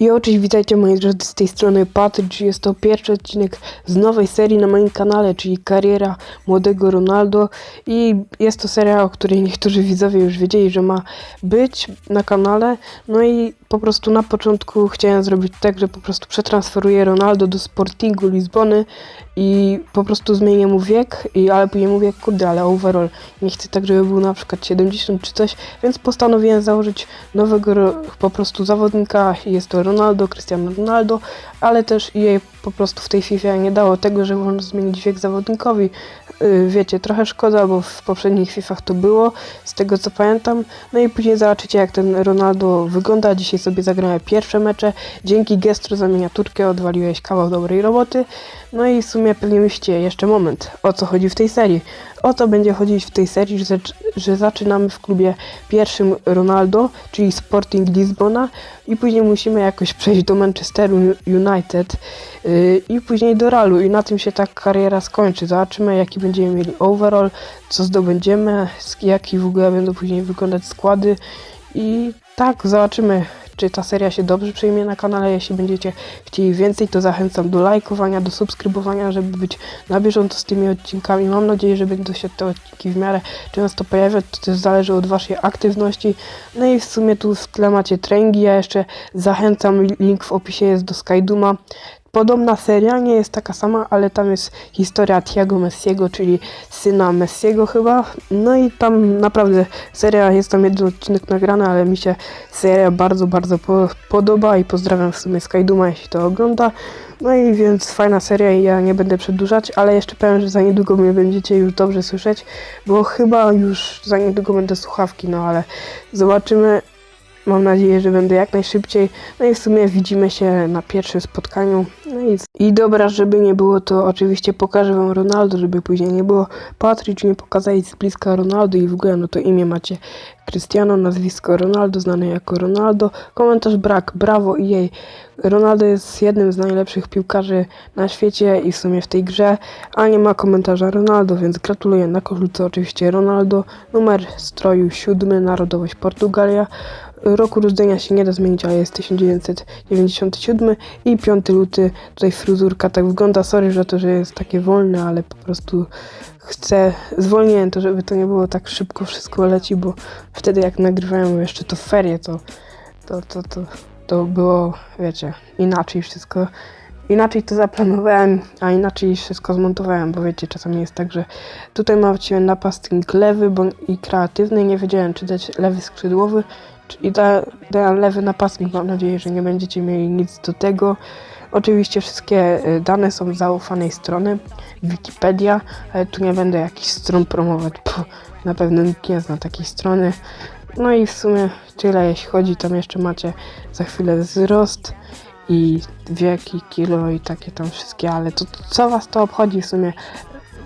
I oczywiście witajcie moi drodzy z tej strony Patryk, jest to pierwszy odcinek z nowej serii na moim kanale, czyli kariera młodego Ronaldo. I jest to seria, o której niektórzy widzowie już wiedzieli, że ma być na kanale, no i po prostu na początku chciałem zrobić tak, że po prostu przetransferuję Ronaldo do Sportingu Lizbony i po prostu zmienię mu wiek, i, ale później mówię, kurde, ale overall nie chcę tak, żeby był na przykład 70 czy coś, więc postanowiłem założyć nowego po prostu zawodnika, jest to Ronaldo, Cristiano Ronaldo, ale też jej po prostu w tej FIFA nie dało tego, że można zmienić wiek zawodnikowi. Yy, Wiecie, trochę szkoda, bo w poprzednich FIFAch to było, z tego co pamiętam. No i później zobaczycie, jak ten Ronaldo wygląda. Dzisiaj sobie zagrałem pierwsze mecze. Dzięki gestru za miniaturkę odwaliłeś kawał dobrej roboty. No i w sumie pewnie myślicie, jeszcze moment, o co chodzi w tej serii. O to będzie chodzić w tej serii, że, że zaczynamy w klubie pierwszym Ronaldo, czyli Sporting Lizbona i później musimy jakoś przejść do Manchesteru United yy, i później do Realu i na tym się ta kariera skończy. Zobaczymy jaki będziemy mieli overall, co zdobędziemy, jaki w ogóle będą później wyglądać składy i tak zobaczymy czy ta seria się dobrze przyjmie na kanale. Jeśli będziecie chcieli więcej, to zachęcam do lajkowania, do subskrybowania, żeby być na bieżąco z tymi odcinkami. Mam nadzieję, że będą się te odcinki w miarę często pojawiać. To też zależy od Waszej aktywności. No i w sumie tu w tle macie treningi. Ja jeszcze zachęcam, link w opisie jest do Skyduma. Podobna seria, nie jest taka sama, ale tam jest historia Thiago Messiego, czyli syna Messiego chyba. No i tam naprawdę seria, jest tam jeden odcinek nagrany, ale mi się seria bardzo, bardzo po, podoba i pozdrawiam w sumie Skyduma, jeśli to ogląda. No i więc fajna seria i ja nie będę przedłużać, ale jeszcze powiem, że za niedługo mnie będziecie już dobrze słyszeć, bo chyba już za niedługo będę słuchawki, no ale zobaczymy. Mam nadzieję, że będę jak najszybciej. No i w sumie widzimy się na pierwszym spotkaniu. No i, i dobra, żeby nie było, to oczywiście pokażę wam Ronaldo, żeby później nie było Patryk, nie pokazali z bliska Ronaldo i w ogóle no to imię macie Cristiano, nazwisko Ronaldo, znane jako Ronaldo. Komentarz brak, brawo i jej. Ronaldo jest jednym z najlepszych piłkarzy na świecie i w sumie w tej grze, a nie ma komentarza Ronaldo, więc gratuluję. Na koszulce oczywiście Ronaldo, numer stroju siódmy, narodowość Portugalia. Roku urodzenia się nie da zmienić, ale jest 1997 i 5 luty. Tutaj fryzurka tak wygląda. Sorry, że to, że jest takie wolne, ale po prostu chcę, zwolniłem to, żeby to nie było tak szybko wszystko leci, bo wtedy jak nagrywałem jeszcze to ferie, to, to, to, to, to było, wiecie, inaczej wszystko. Inaczej to zaplanowałem, a inaczej wszystko zmontowałem, bo wiecie, czasami jest tak, że tutaj macie napastnik lewy bo, i kreatywny. Nie wiedziałem, czy dać lewy skrzydłowy, i da, da lewy napastnik. Mam nadzieję, że nie będziecie mieli nic do tego. Oczywiście wszystkie y, dane są z zaufanej strony, Wikipedia, ale tu nie będę jakichś stron promować, Puh, na pewno nikt nie zna takiej strony. No i w sumie tyle, jeśli chodzi, tam jeszcze macie za chwilę wzrost i wieki, kilo i takie tam wszystkie, ale to, to co was to obchodzi w sumie?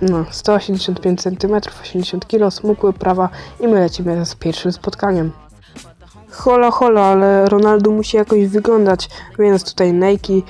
No, 185 cm, 80 kg, smukły prawa i my lecimy z pierwszym spotkaniem. Hola, hola, ale Ronaldo musi jakoś wyglądać, więc tutaj Nike i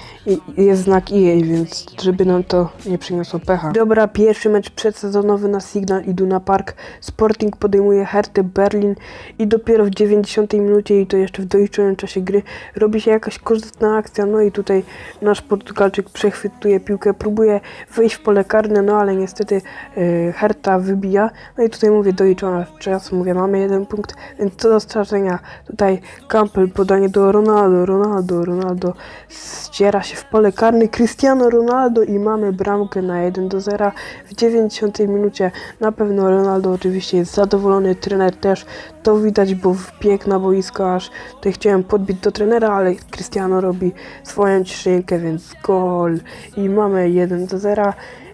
jest znak EA, więc żeby nam to nie przyniosło pecha. Dobra, pierwszy mecz przedsezonowy na Signal Iduna Park. Sporting podejmuje Hertę Berlin i dopiero w 90 minucie i to jeszcze w doliczonym czasie gry robi się jakaś korzystna akcja, no i tutaj nasz Portugalczyk przechwytuje piłkę, próbuje wejść w pole karne, no ale niestety yy, Herta wybija. No i tutaj mówię doliczony czas, mówię mamy jeden punkt, więc co do stracenia Tutaj Campbell podanie do Ronaldo, Ronaldo, Ronaldo ściera się w pole karne, Cristiano Ronaldo i mamy bramkę na 1 do 0 w 90 minucie. Na pewno Ronaldo oczywiście jest zadowolony, trener też to widać, bo wbiegł na boisko, aż tutaj chciałem podbić do trenera, ale Cristiano robi swoją ciszynkę, więc gol i mamy 1 do 0.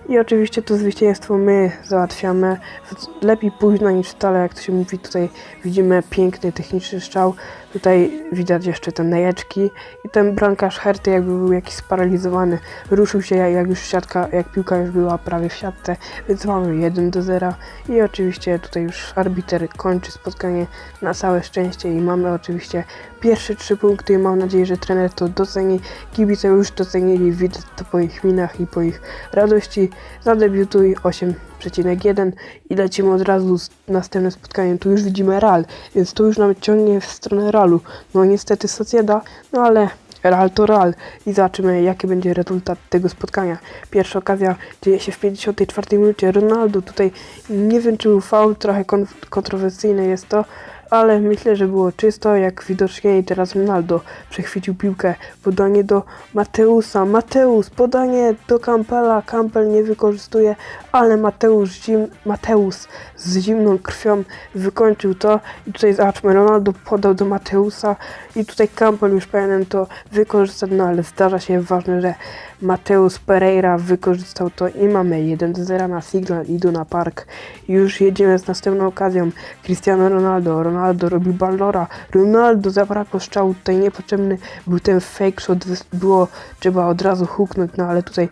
I oczywiście to zwycięstwo my załatwiamy. Lepiej późno niż wcale, jak to się mówi. Tutaj widzimy piękny techniczny strzał. Tutaj widać jeszcze te nejeczki. I ten bramkarz Herty jakby był jakiś sparaliżowany. Ruszył się jak, już siatka, jak piłka już była prawie w siatce. Więc mamy 1 do 0. I oczywiście tutaj już arbiter kończy spotkanie na całe szczęście. I mamy oczywiście pierwsze trzy punkty. I mam nadzieję, że trener to doceni. Kibice już docenili. Widać to po ich minach i po ich radości. Zadebiutuj 8,1 i lecimy od razu z następnym spotkaniem. Tu już widzimy Real, więc tu już nam ciągnie w stronę Realu. No niestety Socieda, no ale Real to Real i zobaczymy jaki będzie rezultat tego spotkania. Pierwsza okazja dzieje się w 54 minucie. Ronaldo tutaj nie wiem czy był faul, trochę kon- kontrowersyjne jest to, ale myślę, że było czysto, jak widocznie i teraz Ronaldo przechwycił piłkę, podanie do Mateusa, Mateus, podanie do Campela, Campbell nie wykorzystuje, ale Mateusz, zim, z zimną krwią wykończył to. I tutaj zobaczmy, Ronaldo podał do Mateusa. I tutaj Campbell już powinien to wykorzystać, no ale zdarza się ważne, że Mateus Pereira wykorzystał to i mamy 1 do 0 na Signal Iduna Park. Już jedziemy z następną okazją. Cristiano Ronaldo, Ronaldo robi ballora, Ronaldo zabrakło strzału, tutaj niepotrzebny był ten fake shot, było trzeba od razu huknąć, no ale tutaj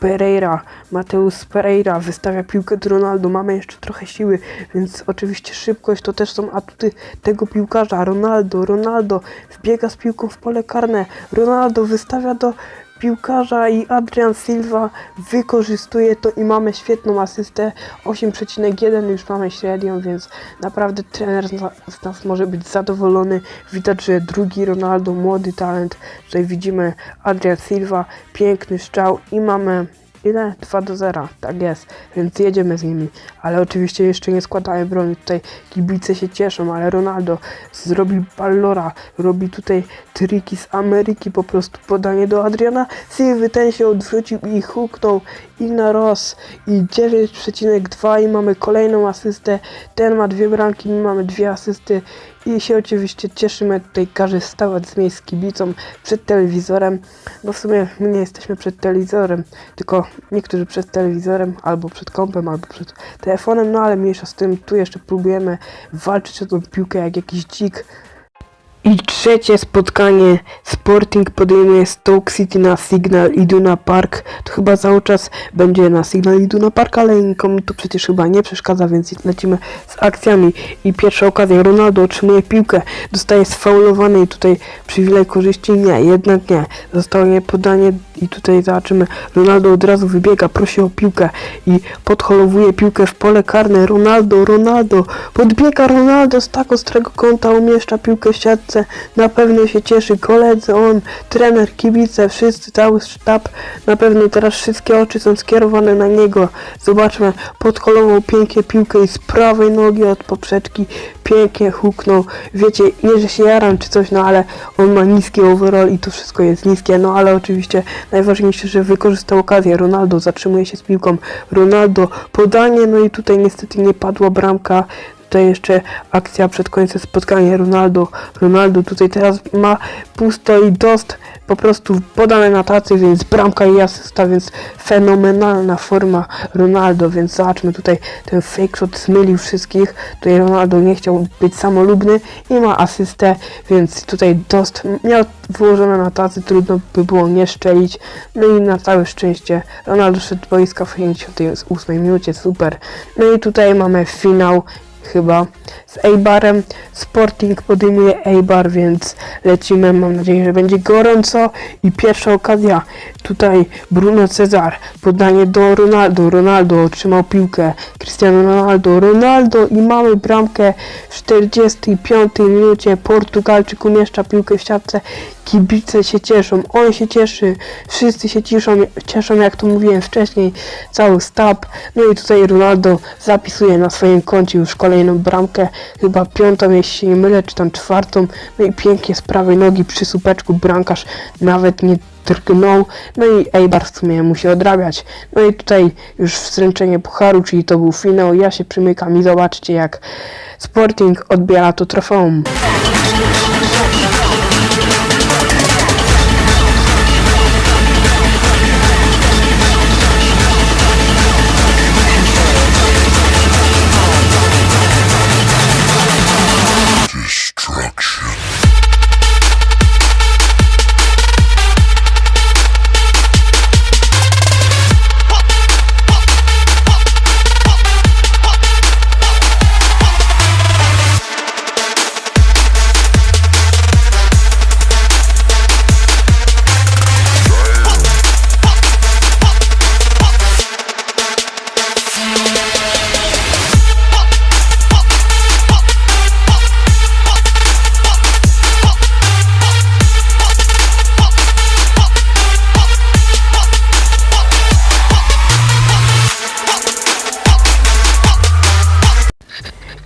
Pereira, Mateus Pereira wystawia piłkę do Ronaldo, mamy jeszcze trochę siły, więc oczywiście szybkość to też są atuty tego piłkarza. Ronaldo, Ronaldo wbiega z piłką w pole karne, Ronaldo wystawia do piłkarza i Adrian Silva wykorzystuje to i mamy świetną asystę 8,1 już mamy średnią, więc naprawdę trener z na- z nas może być zadowolony. Widać, że drugi Ronaldo, młody talent. Tutaj widzimy Adrian Silva, piękny strzał i mamy ile? 2 do 0, tak jest, więc jedziemy z nimi, ale oczywiście jeszcze nie składają broni, tutaj kibice się cieszą, ale Ronaldo zrobi ballora, robi tutaj triki z Ameryki, po prostu podanie do Adriana Silva, ten się odwrócił i huknął. I na roz. I 9,2 i mamy kolejną asystę, ten ma dwie bramki, my mamy dwie asysty i się oczywiście cieszymy, tutaj każdy stawać z miejsc kibicą przed telewizorem, no w sumie my nie jesteśmy przed telewizorem, tylko niektórzy przed telewizorem, albo przed kompem, albo przed telefonem, no ale mniejsza z tym, tu jeszcze próbujemy walczyć o tą piłkę jak jakiś dzik. I trzecie spotkanie Sporting podejmuje Stoke City na Signal Iduna Park. To chyba cały czas będzie na Signal Iduna Park, ale nikomu to przecież chyba nie przeszkadza, więc lecimy z akcjami. I pierwsza okazja, Ronaldo otrzymuje piłkę, dostaje sfaulowany i tutaj przywilej korzyści nie, jednak nie. Zostało nie podanie i tutaj zobaczymy, Ronaldo od razu wybiega, prosi o piłkę i podholowuje piłkę w pole karne. Ronaldo, Ronaldo, podbiega Ronaldo z tak ostrego kąta, umieszcza piłkę w siatce, na pewno się cieszy koledzy, on, trener, kibice, wszyscy, cały sztab, na pewno teraz wszystkie oczy są skierowane na niego. Zobaczmy, podholował pięknie piłkę i z prawej nogi od poprzeczki pięknie huknął. Wiecie, nie, że się jaram czy coś, no ale on ma niski overall i to wszystko jest niskie, no ale oczywiście najważniejsze, że wykorzystał okazję. Ronaldo zatrzymuje się z piłką. Ronaldo podanie, no i tutaj niestety nie padła bramka. Tutaj jeszcze akcja przed końcem spotkania Ronaldo. Ronaldo tutaj teraz ma pusto i dost po prostu podane na tacy, więc bramka i asysta, więc fenomenalna forma Ronaldo, więc zobaczmy tutaj ten fake shot zmylił wszystkich. Tutaj Ronaldo nie chciał być samolubny i ma asystę, więc tutaj dost miał wyłożone na tacy, trudno by było nie szczelić. No i na całe szczęście Ronaldo szedł boiska w 58 minucie, super. No i tutaj mamy finał chyba Eibarem. Sporting podejmuje Eibar, więc lecimy. Mam nadzieję, że będzie gorąco. I pierwsza okazja tutaj Bruno Cezar. Podanie do Ronaldo. Ronaldo otrzymał piłkę. Cristiano Ronaldo. Ronaldo i mamy bramkę w 45 minucie. Portugalczyk umieszcza piłkę w siatce. Kibice się cieszą, on się cieszy, wszyscy się cieszą, cieszą jak to mówiłem wcześniej, cały stab. No i tutaj Ronaldo zapisuje na swoim koncie już kolejną bramkę, chyba piątą, jeśli się nie mylę, czy tam czwartą. No i pięknie z prawej nogi przy supeczku bramkarz nawet nie drgnął. No i Eibar w sumie musi odrabiać. No i tutaj już wręczenie pucharu, czyli to był finał. Ja się przymykam i zobaczcie jak Sporting odbiera to trofeum.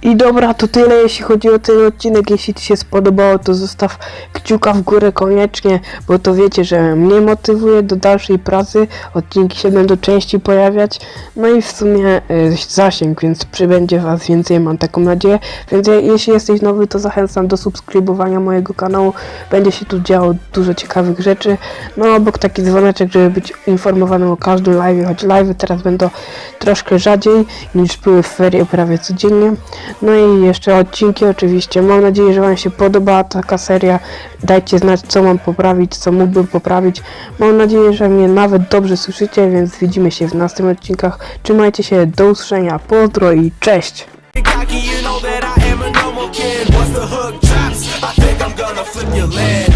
I dobra, to tyle jeśli chodzi o ten odcinek. Jeśli Ci się spodobało, to zostaw kciuka w górę koniecznie, bo to wiecie, że mnie motywuje do dalszej pracy. Odcinki się będą częściej pojawiać. No i w sumie y, zasięg, więc przybędzie Was więcej, mam taką nadzieję. Więc je, jeśli jesteś nowy, to zachęcam do subskrybowania mojego kanału. Będzie się tu działo dużo ciekawych rzeczy. No obok taki dzwoneczek, żeby być informowanym o każdym live, choć live teraz będą troszkę rzadziej niż były w ferie prawie codziennie. No i jeszcze odcinki oczywiście. Mam nadzieję, że Wam się podobała taka seria. Dajcie znać, co mam poprawić, co mógłbym poprawić. Mam nadzieję, że mnie nawet dobrze słyszycie, więc widzimy się w następnych odcinkach. Trzymajcie się, do usłyszenia, pozdro i cześć! Once the hook drops, I think I'm gonna flip your lid.